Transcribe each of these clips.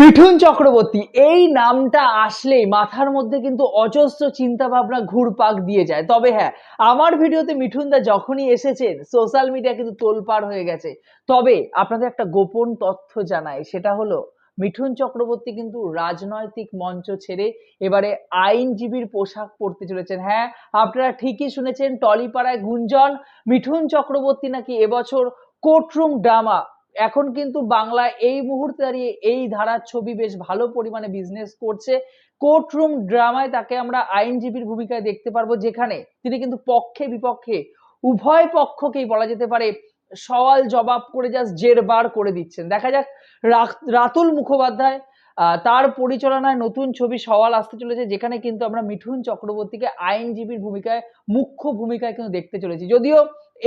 মিঠুন চক্রবর্তী, এই নামটা আসলেই মাথার মধ্যে কিন্তু অজস্র চিন্তা ভাবনা ঘুরপাক দিয়ে যায়। তবে হ্যাঁ আমার ভিডিওতে মিঠুনদা যখনই এসেছেন সোশ্যাল মিডিয়া কিন্তু তোলপাড় হয়ে গেছে। তবে আপনাদের একটা গোপন তথ্য জানাই, সেটা হলো মিঠুন চক্রবর্তী কিন্তু রাজনৈতিক মঞ্চ ছেড়ে এবারে আইনজীবীর পোশাক পরতে চলেছেন। হ্যাঁ আপনারা ঠিকই শুনেছেন, টলিপাড়ায় গুঞ্জন, মিঠুন চক্রবর্তী নাকি এবছর কোর্টরুম ড্রামা এখন কিন্তু বাংলায় এই মুহূর্তে দাঁড়িয়ে এই ধারার ছবি বেশ ভালো পরিমাণে বিজনেস করছে। কোর্টরুম ড্রামায় তাকে আমরা আইনজীবীর ভূমিকায় দেখতে পারব, যেখানে তিনি কিন্তু পক্ষে বিপক্ষে, উভয় পক্ষকেই বলা যেতে পারে, সওয়াল জবাব করে জাস্ট জেরবার করে দিচ্ছেন। দেখা যাক রাতুল মুখোপাধ্যায় তার পরিচালনায় নতুন ছবি সওয়াল আসতে চলেছে, যেখানে কিন্তু আমরা মিঠুন চক্রবর্তীকে আইনজীবীর ভূমিকায়, মুখ্য ভূমিকায় কিন্তু দেখতে চলেছি। যদিও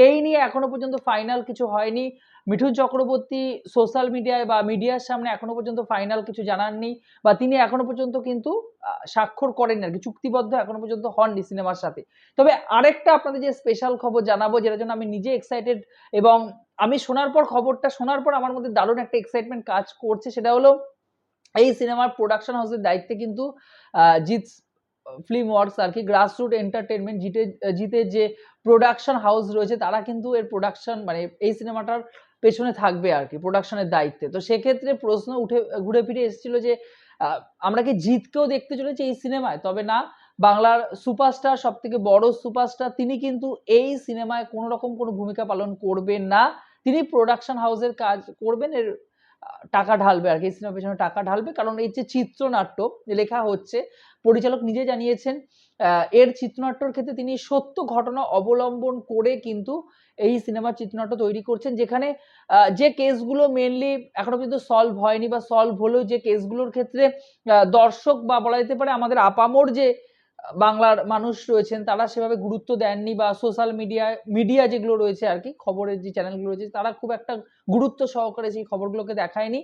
এই নিয়ে এখনও পর্যন্ত ফাইনাল কিছু হয়নি। মিঠুন চক্রবর্তী সোশ্যাল মিডিয়ায় বা মিডিয়ার সামনে এখনও পর্যন্ত ফাইনাল কিছু জানাননি বা তিনি এখনও পর্যন্ত কিন্তু স্বাক্ষর করেননি আর কি, চুক্তিবদ্ধ এখনও পর্যন্ত হননি সিনেমার সাথে। তবে আরেকটা আপনাদের যে স্পেশাল খবর জানাব, যেটার জন্য আমি নিজে এক্সাইটেড এবং আমি শোনার পর খবরটা, শোনার পর আমার মধ্যে দারুণ একটা এক্সাইটমেন্ট কাজ করছে, সেটা হলো, এই সিনেমার প্রোডাকশন হাউসের দায়িত্বে কিন্তু জিৎ ফিল্ম ওয়ার্কস আর কি গ্রাসরুট এন্টারটেনমেন্ট জিতে জিতের যে প্রোডাকশন হাউস রয়েছে, তারা কিন্তু এর প্রোডাকশন মানে এই সিনেমাটার পেছনে থাকবে আর কি প্রোডাকশনের দায়িত্বে। তো সেক্ষেত্রে প্রশ্ন উঠে, ঘুরে ফিরে এসেছিল যে আমরা কি জিতকেও দেখতে চলেছি এই সিনেমায় তবে না, বাংলার সুপারস্টার সব থেকে বড় সুপারস্টার তিনি কিন্তু এই সিনেমায় কোনো রকম কোনো ভূমিকা পালন করবেন না। তিনি প্রোডাকশন হাউসের কাজ করবেন, এর টাকা ঢালবে আর কি সিনেমার পেছনে টাকা ঢালবে। কারণ এই যে চিত্রনাট্য লেখা হচ্ছে, পরিচালক নিজে জানিয়েছেন এর চিত্রনাট্যর ক্ষেত্রে তিনি সত্য ঘটনা অবলম্বন করে কিন্তু এই সিনেমার চিত্রনাট্য তৈরি করছেন, যেখানে যে কেসগুলো মেনলি এখনও পর্যন্ত সলভ হয়নি বা সলভ হলেও যে কেসগুলোর ক্ষেত্রে দর্শক বা বলা যেতে পারে আমাদের আপামর যে বাংলার মানুষ রয়েছেন, তারা সেভাবে গুরুত্ব দেননি বা সোশ্যাল মিডিয়া মিডিয়া যেগুলো রয়েছে আর কি, খবরের যে চ্যানেলগুলো রয়েছে, তারা খুব একটা গুরুত্ব সহকারে সেই খবরগুলোকে দেখায়নি।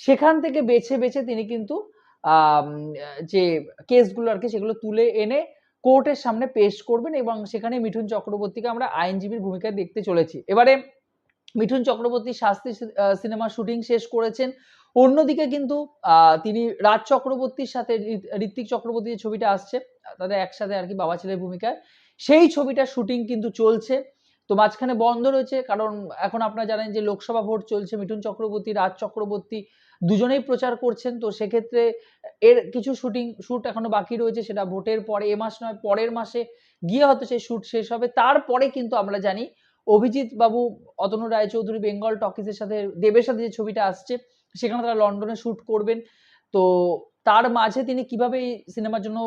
সেখান থেকে বেছে বেছে তিনি কিন্তু যে কেসগুলো আর কি, সেগুলো তুলে এনে কোর্টের সামনে পেশ করবেন এবং সেখানে মিঠুন চক্রবর্তীকে আমরা আইনজীবীর ভূমিকায় দেখতে চলেছি। এবারে মিঠুন চক্রবর্তী শাস্তি সিনেমার শুটিং শেষ করেছেন। অন্যদিকে কিন্তু তিনি রাজ চক্রবর্তীর সাথে ঋত্বিক চক্রবর্তী যে ছবিটা আসছে, তাদের একসাথে আর কি বাবা ছেলের ভূমিকায়, সেই ছবিটার শুটিং কিন্তু চলছে। তো মাঝখানে বন্ধ রয়েছে, কারণ এখন আপনারা জানেন যে লোকসভা ভোট চলছে, মিঠুন চক্রবর্তী, রাজ চক্রবর্তী দুজনেই প্রচার করছেন। তো সেক্ষেত্রে এর কিছু শুটিং শ্যুট এখনও বাকি রয়েছে, সেটা ভোটের পরে, এ মাস নয়, পরের মাসে গিয়ে হয়তো সেই শ্যুট শেষ হবে। তারপরে কিন্তু আমরা জানি অভিজিৎ বাবু, অতনু রায়চৌধুরী, বেঙ্গল টকিজের সাথে, দেবের সাথে যে ছবিটা আসছে, সেখানে তারা লন্ডনে শ্যুট করবেন। তো তার মাঝে তিনি কীভাবে এই সিনেমার জন্য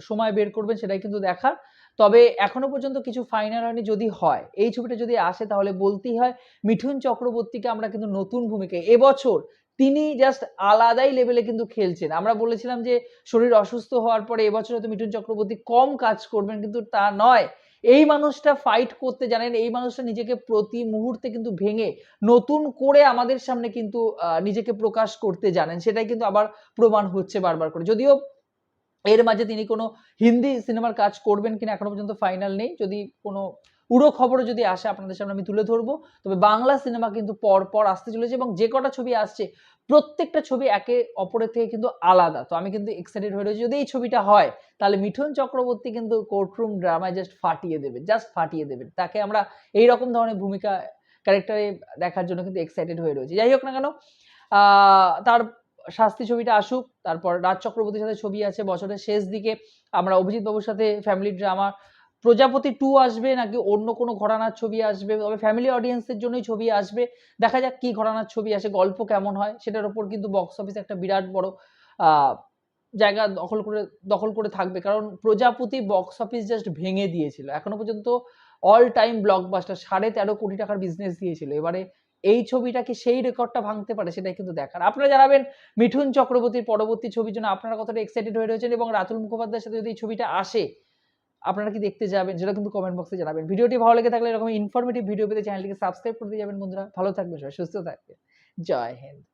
সময় বের করবেন সেটাই কিন্তু দেখার। তবে এখনও পর্যন্ত কিছু ফাইনাল হয়নি, যদি হয়, এই ছবিটা যদি আসে তাহলে বলতেই হয়, মিঠুন চক্রবর্তীকে আমরা কিন্তু নতুন ভূমিকায়, এবছর তিনি জাস্ট আলাদাই লেভেলে কিন্তু খেলছেন। আমরা বলেছিলাম যে, শরীর অসুস্থ হওয়ার পরে এবছর হয়তো মিঠুন চক্রবর্তী কম কাজ করবেন, কিন্তু তা নয়। এই মানুষটা ফাইট করতে জানেন, এই মানুষটা নিজেকে প্রতি মুহূর্তে কিন্তু ভেঙে নতুন করে আমাদের সামনে কিন্তু নিজেকে প্রকাশ করতে জানেন। সেটাই কিন্তু আবার প্রমাণ হচ্ছে বারবার করে। যদিও এর মাঝে তিনি কোনো হিন্দি সিনেমার কাজ করবেন কিনা এখনও পর্যন্ত ফাইনাল নেই। যদি কোনো উড়ো খবরও যদি আসে, আপনাদের সামনে আমি তুলে ধরবো। তবে বাংলা সিনেমা কিন্তু পর পর আসতে চলেছে এবং যে কটা ছবি আসছে, প্রত্যেকটা ছবি একে অপরের থেকে কিন্তু আলাদা। তো আমি কিন্তু এক্সাইটেড হয়ে রয়েছি। যদি এই ছবিটা হয়, তাহলে মিঠুন চক্রবর্তী কিন্তু কোর্টরুম ড্রামায় জাস্ট ফাটিয়ে দেবেন জাস্ট ফাটিয়ে দেবেন তাকে আমরা এই রকম ধরনের ভূমিকা ক্যারেক্টারে দেখার জন্য কিন্তু এক্সাইটেড হয়ে রয়েছি। যাই হোক না কেন তার শাস্তি ছবিটা আসুক, তারপর রাজ চক্রবর্তীর সাথে ছবি আছে বছরের শেষ দিকে, আমরা অভিজিৎ বাবুর সাথে ফ্যামিলি ড্রামা প্রজাপতি টু আসবে নাকি অন্য কোনো ঘরানার ছবি আসবে, তবে ফ্যামিলি অডিয়েন্সের জন্যই ছবি আসবে, দেখা যাক কি ঘরানার ছবি আসে, গল্প কেমন হয়, সেটার উপর কিন্তু বক্স অফিস একটা বিরাট বড় জায়গা দখল করে দখল করে থাকবে, কারণ প্রজাপতি বক্স অফিস জাস্ট ভেঙে দিয়েছিল, এখনও পর্যন্ত অল টাইম ব্লকবাস্টার সাড়ে তেরো কোটি টাকার বিজনেস দিয়েছিল, এবারে এই ছবিটা কি সেই রেকর্ডটা ভাঙতে পারে সেটাই কিন্তু দেখার। আপনারা জানাবেন, মিঠুন চক্রবর্তীর পরবর্তী ছবির জন্য আপনারা কতটা এক্সাইটেড হয়ে রয়েছেন এবং রাতুল মুখোপাধ্যায়ের সাথে যদি এই ছবিটা আসে, আপনারা কি দেখতে যাবেন? সেটা কিন্তু কমেন্ট বক্সে জানাবেন। ভিডিওটি ভালো লেগে থাকলে এরকম ইনফরমেটিভ ভিডিও পেতে চ্যানেলটিকে সাবস্ক্রাইব করতে যাবেন বন্ধুরা। ভালো থাকবেন সবাই, সুস্থ থাকবেন। জয় হিন্দ।